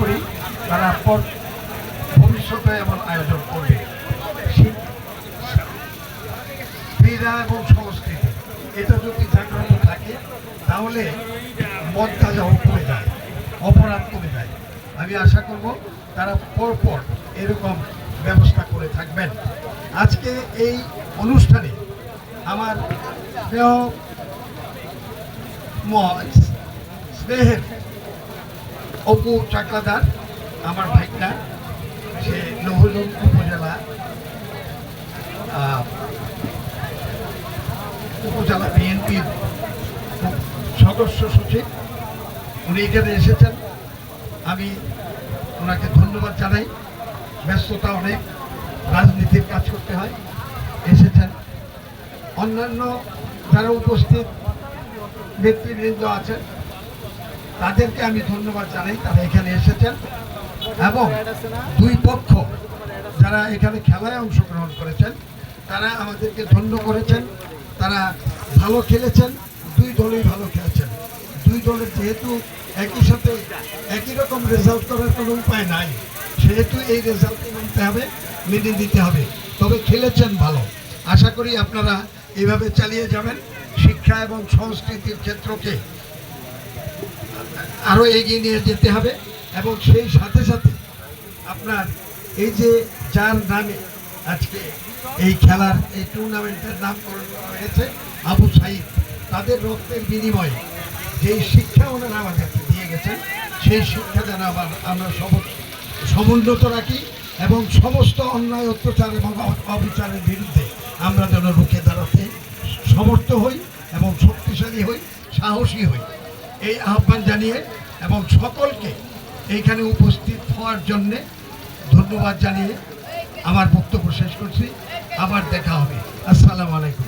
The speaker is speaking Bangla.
করি, তারা ভবিষ্যতে এমন আয়োজন করবে। ক্রীড়া এবং সংস্কৃতি, এটা যদি জাগ্রত থাকে, তাহলে মদ গাঁজাও কমে যায়, অপরাধ কমে যায়। আমি আশা করব তারা পরপর এরকম ব্যবস্থা করে থাকবেন। আজকে এই অনুষ্ঠানে আমার স্নেহ স্নেহের অপু চাকলাদার, আমার ভাইটা, সে লৌহজন উপজেলা উপজেলা বিএনপির সদস্য সচিব। উনি এখানে এসেছেন। আমি ওনাকে ধন্যবাদ জানাই। ব্যস্ততা অনেক, রাজনীতির কাজ করতে হয়। এসেছেন। অন্যান্য যারা উপস্থিত, নেতৃবৃন্দ আছেন তাদেরকে আমি ধন্যবাদ জানাই, তারা এখানে এসেছেন। এবং দুই পক্ষ যারা এখানে খেলায় অংশগ্রহণ করেছেন, তারা আমাদেরকে ধন্য করেছেন। তারা ভালো খেলেছেন, দুই দলই ভালো খেলেছেন। দুই দলের যেহেতু একই সাথে একই রকম রেজাল্ট করার কোনো উপায় নাই, সেহেতু এই রেজাল্টকে মানতে হবে, মেনে নিতে হবে। তবে খেলেছেন ভালো। আশা করি আপনারা এভাবে চালিয়ে যাবেন। শিক্ষা এবং সংস্কৃতির ক্ষেত্রকে আরও এগিয়ে নিয়ে যেতে হবে এবং সেই সাথে সাথে আপনার এই যে যার নামে আজকে এই খেলার এই টুর্নামেন্টের নামকরণ করা হয়েছে, আবু সাইদ, তাদের রক্তের বিনিময়ে যেই শিক্ষা ওনারা আমাদেরকে দিয়ে গেছেন, সেই শিক্ষা যেন আবার আমরা সমুন্নত রাখি এবং সমস্ত অন্যায়, অত্যাচার এবং অবিচারের বিরুদ্ধে আমরা যেন রুখে দাঁড়াতে সমর্থ হই এবং শক্তিশালী হই, সাহসী হই। এই আহ্বান জানিয়ে এবং সকলকে এইখানে উপস্থিত হওয়ার জন্যে ধন্যবাদ জানিয়ে আমার বক্তব্য শেষ করছি। আবার দেখা হবে। আসসালামু আলাইকুম।